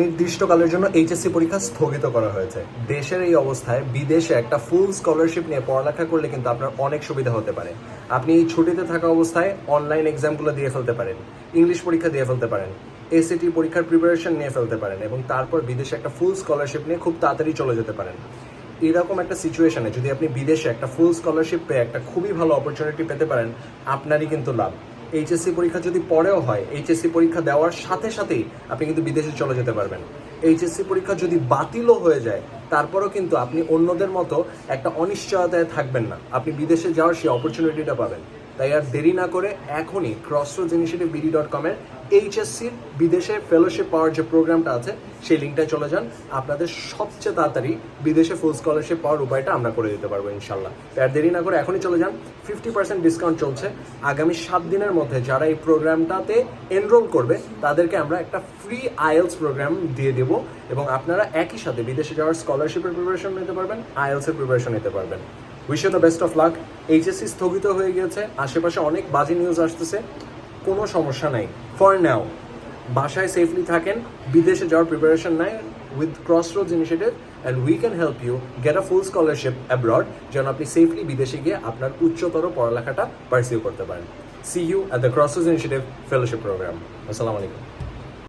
নির্দিষ্টকালের জন্য এইচএসসি পরীক্ষা স্থগিত করা হয়েছে। দেশের এই অবস্থায় বিদেশে একটা ফুল স্কলারশিপ নিয়ে পড়ালেখা করলে কিন্তু আপনার অনেক সুবিধা হতে পারে। আপনি এই ছুটিতে থাকা অবস্থায় অনলাইন এক্সামগুলো দিয়ে ফেলতে পারেন ইংলিশ পরীক্ষা দিয়ে ফেলতে পারেন এসএটি পরীক্ষার প্রিপারেশন নিয়ে ফেলতে পারেন এবং তারপর বিদেশে একটা ফুল স্কলারশিপ নিয়ে খুব তাড়াতাড়ি চলে যেতে পারেন। এরকম একটা সিচুয়েশনে যদি আপনি বিদেশে একটা ফুল স্কলারশিপ পেয়ে একটা খুবই ভালো অপরচুনিটি পেতে পারেন, আপনারই কিন্তু লাভ। এইচএসসি পরীক্ষা যদি পরেও হয় এইচএসসি পরীক্ষা দেওয়ার সাথে সাথেই আপনি কিন্তু বিদেশে চলে যেতে পারবেন। এইচএসসি পরীক্ষা যদি বাতিলও হয়ে যায়, তারপরেও কিন্তু আপনি অন্যদের মতো একটা অনিশ্চয়তায় থাকবেন না। আপনি বিদেশে যাওয়ার সেই অপরচুনিটিটা পাবেন। তাই আর দেরি না করে এখনই ক্রসরোজ ইনিশিয়েটিভ বিডি ডট কমের এইচএসসির বিদেশে ফেলোশিপ পাওয়ার যে প্রোগ্রামটা আছে, সেই লিঙ্কটায় চলে যান। আপনাদের সবচেয়ে তাড়াতাড়ি বিদেশে ফুল স্কলারশিপ পাওয়ার উপায়টা আমরা করে দিতে পারব ইনশাল্লাহ তাই আর দেরি না করে এখনই চলে যান। ফিফটি পার্সেন্ট ডিসকাউন্ট চলছে। আগামী সাত দিনের মধ্যে যারা এই প্রোগ্রামটাতে এনরোল করবে, তাদেরকে আমরা একটা ফ্রি আইএলস প্রোগ্রাম দিয়ে দেব এবং আপনারা একই সাথে বিদেশে যাওয়ার স্কলারশিপের প্রিপারেশন নিতে পারবেন আইএলসের প্রিপারেশন নিতে পারবেন। Wish you the best of luck HSC স্থগিত হয়ে গিয়েছে। আশেপাশে অনেক বাজে নিউজ আসতেছে। কোনো সমস্যা নাই। ফর নাও বাসায় সেফলি থাকেন। বিদেশে যাওয়ার প্রিপারেশন নেয় with Cross Roads Initiative and we can help you get a full scholarship abroad যেন আপনি সেফলি বিদেশে গিয়ে আপনার উচ্চতর পড়ালেখাটা পারসিউ করতে পারেন। See you at the Cross Roads Initiative fellowship programme আসসালামু আলাইকুম।